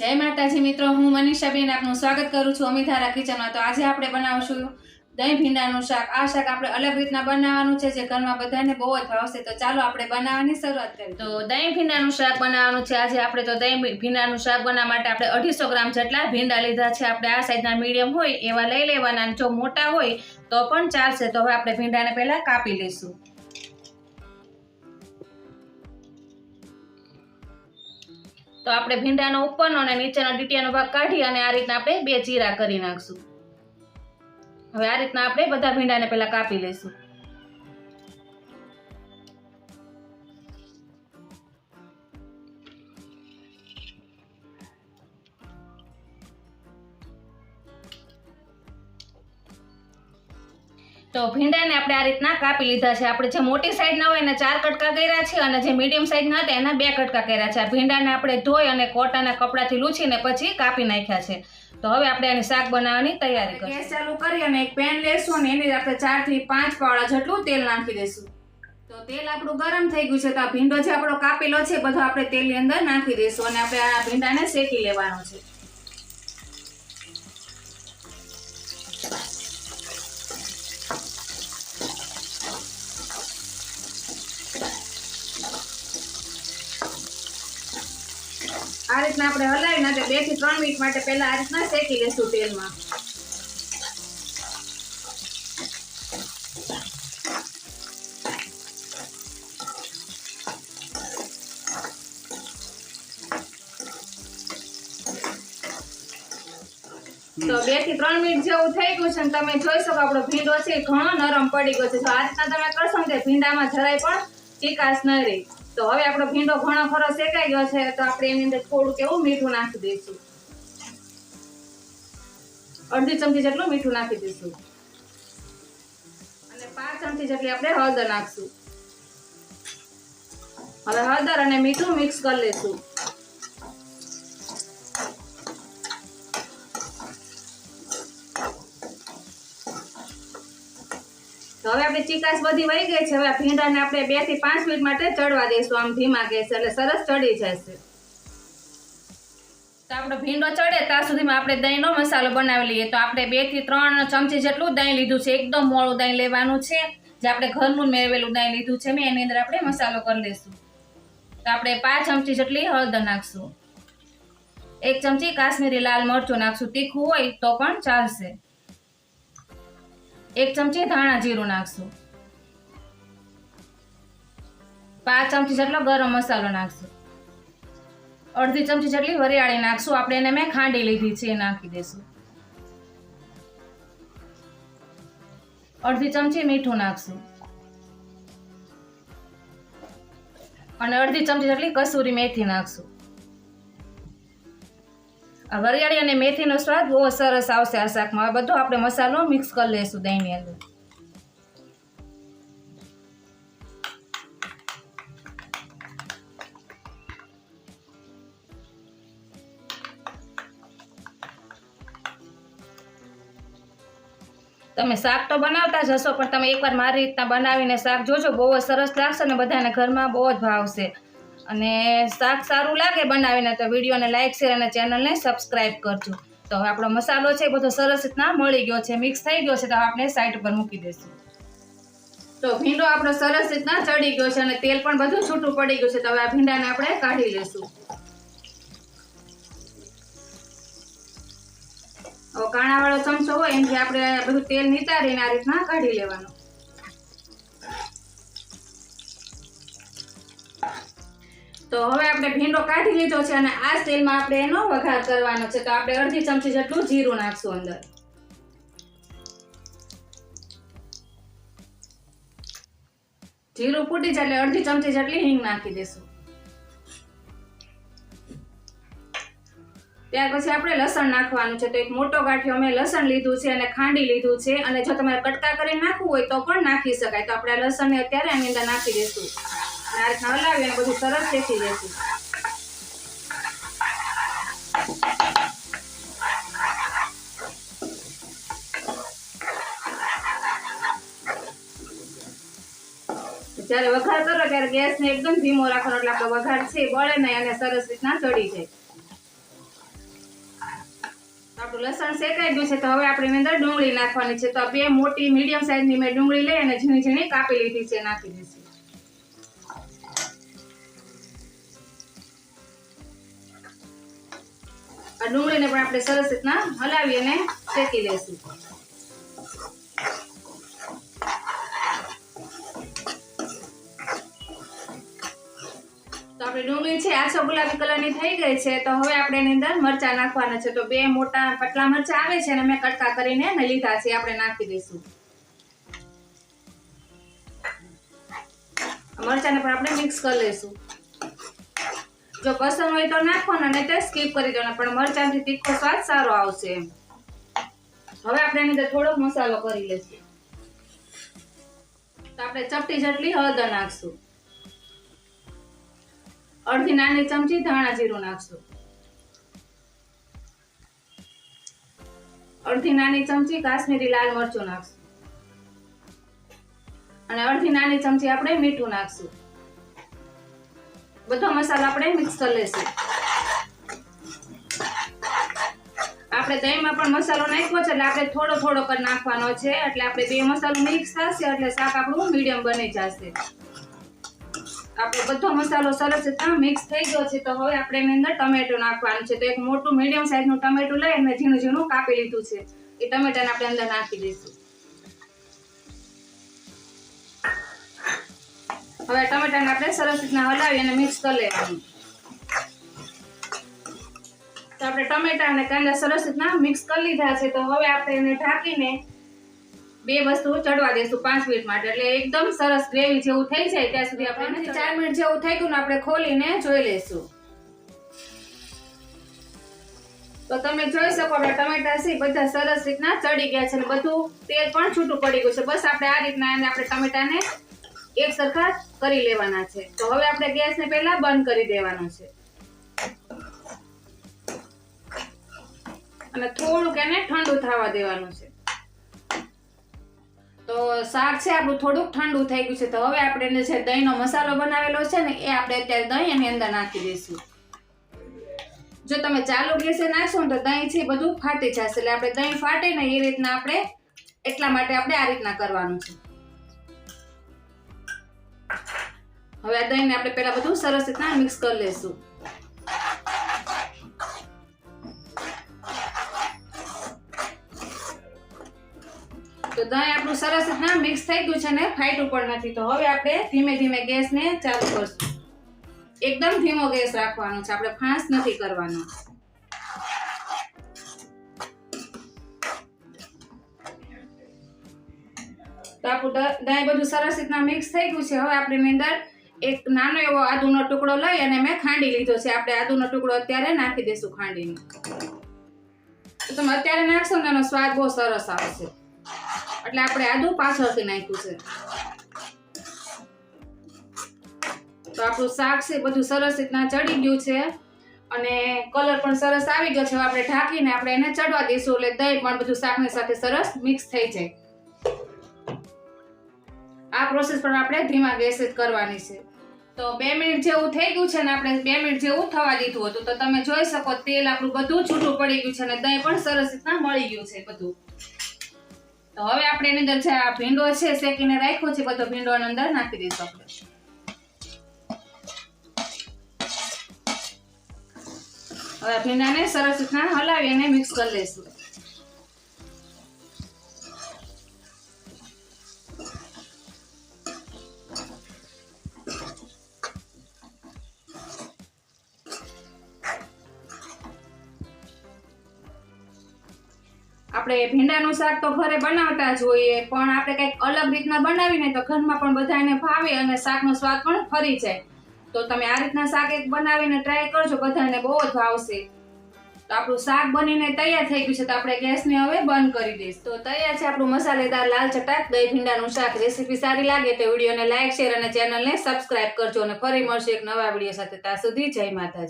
જય માતાજી મિત્રો, હું મનીષાબેન આપનું સ્વાગત કરું છું અમિધારા કિચનમાં. તો આજે આપણે બનાવશું દહીં ભીંડાનું શાક. આ શાક આપણે અલગ રીતના બનાવવાનું છે, જે ઘરમાં બધાને બહુ જ ભાવશે તો ચાલો આપણે બનાવવાની શરૂઆત કરીએ. તો દહીં ભીંડાનું શાક બનાવવાનું છે. આજે આપણે તો દહીં ભીંડાનું શાક બનાવવા માટે આપણે અઢીસો ગ્રામ જેટલા ભીંડા લીધા છે. આપણે આ સાઈઝના મીડિયમ હોય, એવા લઈ લેવાના. જો મોટા હોય, તો પણ ચાલશે. તો હવે આપણે ભીંડાને પહેલાં કાપી લઈશું. તો આપણે ભીંડાનો ઉપરનો અને નીચેનો ડીટીયાનો ભાગ કાઢી અને આ રીતના આપણે બે ચીરા કરી નાખશું. હવે આ રીતના આપણે બધા ભીંડાને પહેલાં કાપી લઈશું. તો ભીંડાને આપણે આ રીતના કાપી લીધા છે. આપણે જે મોટી સાઈઝના હોય એને ચાર કટકા કર્યા છે અને જે મીડિયમ સાઈઝના હતા એના બે કટકા કર્યા છે. આ ભીંડાને આપણે ધોઈ અને કોટાના કપડાથી લૂછીને પછી કાપી નાખ્યા છે. તો હવે આપણે એની શાક બનાવવાની તૈયારી કરીશું ગેસ ચાલુ કરી અને એક પેન લેશું અને એની આપણે ચારથી પાંચ પાવડા જેટલું તેલ નાખી દઈશું. તો તેલ આપણું ગરમ થઈ ગયું છે. તો આ ભીંડો જે આપણો કાપેલો છે બધો આપણે તેલની અંદર નાખી દઈશું અને આપણે આ ભીંડાને શેકી લેવાનો છે. આ રીતના આપણે હલાવી નાખે બેથી ત્રણ મિનિટ માટે પહેલા આ રીતના શેકી લેશું તેલમાં. તો બેથી ત્રણ મિનિટ જેવું થઈ ગયું છે તમે જોઈ શકો આપણો ભીંડો છે ઘણો નરમ પડી ગયો છે. તો આ રીતના તમે કરશો ને ભીંડામાં જરાય પણ ચીકાશ ન રહી. તો હવે આપણો ભીંડો ઘણો ખરો શેકાઈ ગયો છે, તો આપણે એની અંદર થોડુંક એવું મીઠું નાખી દઈશું. અડધી ચમચી જેટલું મીઠું નાખી દઈશું. અને પાંચ ચમચી જેટલી આપણે હળદર નાખશું. હવે હળદર અને મીઠું મિક્સ કરી લઈશું. હવે આપણી ચિકાસ બધી વહી ગઈ છે. હવે ભીંડાને આપણે બેથી પાંચ મિનિટ માટે ચડવા દઈશું. આમ ધીમા ગેસ એટલે સરસ ચડી જશે. તો આપણો ભીંડો ચડે, ત્યાં સુધીમાં આપણે દહીંનો મસાલો બનાવી લઈએ. તો આપણે બેથી ત્રણ ચમચી જેટલું દહીં લીધું છે. એકદમ મોડું દહીં લેવાનું છે. જે આપણે ઘરનું મેળવેલું દહીં લીધું છે. મેં એની અંદર આપણે મસાલો કરી લઈશું તો આપણે પાંચ ચમચી જેટલી હળદર નાખશું. એક ચમચી કાશ્મીરી લાલ મરચું નાખશું. તીખું હોય તો પણ ચાલશે. એક ચમચી ધાણા જીરું નાખશું. પાંચ ચમચી જેટલો ગરમ મસાલો નાખશું. અડધી ચમચી જેટલી વરિયાળી નાખશું. આપણે એને મેં ખાંડી લીધી છે, એ નાખી દઈશું અડધી ચમચી મીઠું નાખશું. અને અડધી ચમચી જેટલી કસૂરી મેથી નાખશું. વરિયાળી અને મેથીનો સ્વાદ બહુ સરસ આવશે આ શાકમાં. હવે બધો આપણે મસાલો મિક્સ કરી લઈશું દહીંની અંદર. તમે શાક તો બનાવતા જ હશો, પણ તમે એકવાર મારી રીતના બનાવીને શાક જોજો. બહુ સરસ લાગશે અને બધાને ઘરમાં બહુ જ ભાવશે અને શાક સારું લાગે બનાવીને તો વિડીયોને લાઇક શેર અને ચેનલને સબસ્ક્રાઈબ કરજો. તો હવે આપણો મસાલો છે બધો સરસ રીતના મળી ગયો છે મિક્સ થઈ ગયો છે, તો આપણે સાઈડ પર મૂકી દઈશું. તો ભીંડો આપણો સરસ રીતના ચડી ગયો છે અને તેલ પણ બધું છૂટું પડી ગયું છે, તો હવે આ ભીંડાને આપણે કાઢી લઈશું. કાણાવાળો ચમચો હોય એમથી આપણે બધું તેલ નિતારીને આ રીતના કાઢી લેવાનું. તો હવે આપણે ભીંડો કાઢી લીધો છે અને આ સ્ટીલમાં આપણે એનો વઘાર કરવાનો છે. તો આપણે અડધી ચમચી જેટલું જીરું નાખશું અંદર. જીરું ફૂટી જાય એટલે અડધી ચમચી જેટલી હિંગ નાખી દઈશું. ત્યાર પછી આપણે લસણ નાખવાનું છે. તો એક મોટો ગાંઠિયો અમે લસણ લીધું છે અને ખાંડી લીધું છે. અને જો તમારે કટકા કરી નાખવું હોય તો પણ નાખી શકાય. તો આપણે લસણ લસણને અત્યારે આની અંદર નાખી દઈશું. અને આ રીતના બધું સરસ શેકી દઈશું જ્યારે વઘાર કરો ત્યારે ગેસને એકદમ ધીમો રાખવાનો, એટલે આપણો વઘાર છે, બળે નહીં અને સરસ રીતના ચડી જાય. આપણું લસણ શેકાઈ ગયું છે, તો હવે આપણે અંદર ડુંગળી નાખવાની છે. તો બે મોટી, મીડિયમ સાઈઝની મેં ડુંગળી લઈ અને ઝીણી ઝીણી કાપી લીધી છે, નાખી દઈશું. આ ડુંગળીને પણ આપણે સરસ રીતના હલાવી અને શેકી લેશું તો આપણી ડુંગળી છે આછો ગુલાબી કલરની થઈ ગઈ છે, તો હવે આપણે એની અંદર મરચાં નાખવાના છે. તો બે મોટા પતલા મરચાં આવે છે અને મેં કટકા કરીને લીધા છે, આપણે નાખી દઈશું. મરચાંને પણ આપણે મિક્સ કરી લઈશું. જો પસંદ હોય તો નાખવાનો અને તે સ્કીપ કરી દેવાનો, પણ મરચાંથી તીખો સ્વાદ સારો આવશે. એમ હવે આપણે એની અંદર થોડોક મસાલો કરી લઈશું. તો આપણે ચપટી જેટલી હળદર નાખશું. અડધી નાની ચમચી ધાણા જીરું નાખશું. અડધી નાની ચમચી કાશ્મીરી લાલ મરચું નાખશું. અને અડધી નાની ચમચી આપણે મીઠું નાખશું. બધો મસાલો આપણે મિક્સ કરી લેશું. આપણે દહીંમાં પણ મસાલો નાખ્યો છે, એટલે આપણે થોડો થોડો કરી નાખવાનો છે, એટલે આપણે બે મસાલો મિક્સ થશે, એટલે શાક આપણું મીડિયમ બની જશે. આપણો બધો મસાલો સરસ રીતના મિક્સ થઈ ગયો છે, તો હવે આપણે એની અંદર ટમેટો નાખવાનું છે. તો એક મોટું મીડિયમ સાઇઝનું ટમેટું લઈ અને ઝીણું ઝીણું કાપી લીધું છે. એ ટમેટાને આપણે અંદર નાખી દઈશું. હવે ટમેટાને આપણે સરસ રીતના હલાવી અને મિક્સ કરી લેવાનું. તો આપણે ટમેટા અને કાંદા સરસ રીતના મિક્સ કરી લીધા છે. તો હવે આપણે એને ઢાંકીને બે વસ્તુ ચડવા દઈશું પાંચ મિનિટ માટે. એટલે એકદમ સરસ ગ્રેવી જેવું થઈ જાય ત્યાં સુધી આપણે ચાર મિનિટ જેવું થઈ ગયું ને આપણે ખોલીને જોઈ લઈશું. તો તમે જોઈ શકો આપણે ટમેટા છે બધા સરસ રીતના ચડી ગયા છે અને બધું તેલ પણ છૂટું પડી ગયું છે. બસ આપણે આ રીતના એને આપણે ટમેટાને એક સરખા કરી લેવાના છે. તો હવે આપણે ગેસને પહેલા બંધ કરી દેવાનો છે. અને થોડુંક એને ઠંડુ થવા દેવાનું છે. તો શાક છે આપણું થોડુંક ઠંડુ થઈ ગયું છે. તો હવે આપણે એને જે દહીંનો મસાલો બનાવેલો છે ને, એ આપણે અત્યારે દહીં એની અંદર નાખી દઈશું. જો તમે ચાલુ ગેસે નાખશો ને તો દહીં છે બધું ફાટી જશે. એટલે આપણે દહીં ફાટે ને એ રીતના આપણે એટલા માટે આપણે આ રીતના કરવાનું છે. હવે આ દહીંને આપણે પહેલાં બધું સરસ રીતના મિક્સ કરી લઈશું તો દહીં આપણું સરસ રીતના મિક્સ થઈ ગયું છે ને ફાઇટ ઉપર નથી તો હવે આપણે ધીમે ધીમે ગેસને ચાલુ કરશું. એકદમ ધીમો ગેસ રાખવાનો છે, આપણે ફાંસ નથી કરવાનો. તો આપણું દહીં બધું સરસ રીતના મિક્સ થઈ ગયું છે. હવે આપણે અંદર એક નાનો એવો આદુનો ટુકડો લઈ અને મેં ખાંડી લીધો છે. આપણે આદુનો ટુકડો અત્યારે નાખી દઈશું ખાંડીને. તો તમે અત્યારે નાખશો ને એનો સ્વાદ બહુ સરસ આવશે. એટલે આપણે આદુ પાછળથી નાખ્યું છે. તો આપણું શાક છે બધું સરસ રીતના ચડી ગયું છે. અને કલર પણ સરસ આવી ગયો છે. આપણે ઢાંકીને આપણે એને ચડવા દઈશું એટલે દહીં પણ બધું શાકની સાથે સરસ મિક્સ થઈ જાય. આ પ્રોસેસ પણ આપણે ધીમા ગેસે જ કરવાની છે. તો બે મિનિટ જેવું થઈ ગયું છે ને આપણે બે મિનિટ જેવું થવા દીધું હતું. તો તમે જોઈ શકો તેલ આપણું બધું છૂટું પડી ગયું છે અને દહીં પણ સરસ રીતના મળી ગયું છે બધું. તો હવે આપણે એની અંદર જે આ ભીંડો છે, શેકીને રાખ્યો છે, બધો ભીંડો અંદર નાખી દઈશું આપણે. હવે ભીંડાને સરસ રીતના હલાવી અને મિક્સ કરી લઈશું. આપણે ભીંડાનું શાક તો ઘરે બનાવતા જ હોઈએ, પણ આપણે કંઈક અલગ રીતના બનાવીને તો ઘરમાં પણ બધાને ભાવે અને શાકનો સ્વાદ પણ ફરી જાય. તો તમે આ રીતના શાક એક બનાવીને ટ્રાય કરજો, બધાને બહુ જ ભાવશે. તો આપણું શાક બનીને તૈયાર થઈ ગયું છે, તો આપણે ગેસને હવે બંધ કરી દઈશ. તો તૈયાર છે આપણું મસાલેદાર લાલ ચટાક, દહીં ભીંડાનું શાક. રેસીપી સારી લાગે તો વિડીયોને લાઇક શેર અને ચેનલને સબસ્ક્રાઇબ કરજો અને ફરી મળશે એક નવા વીડિયો સાથે. ત્યાં સુધી જય માતાજી.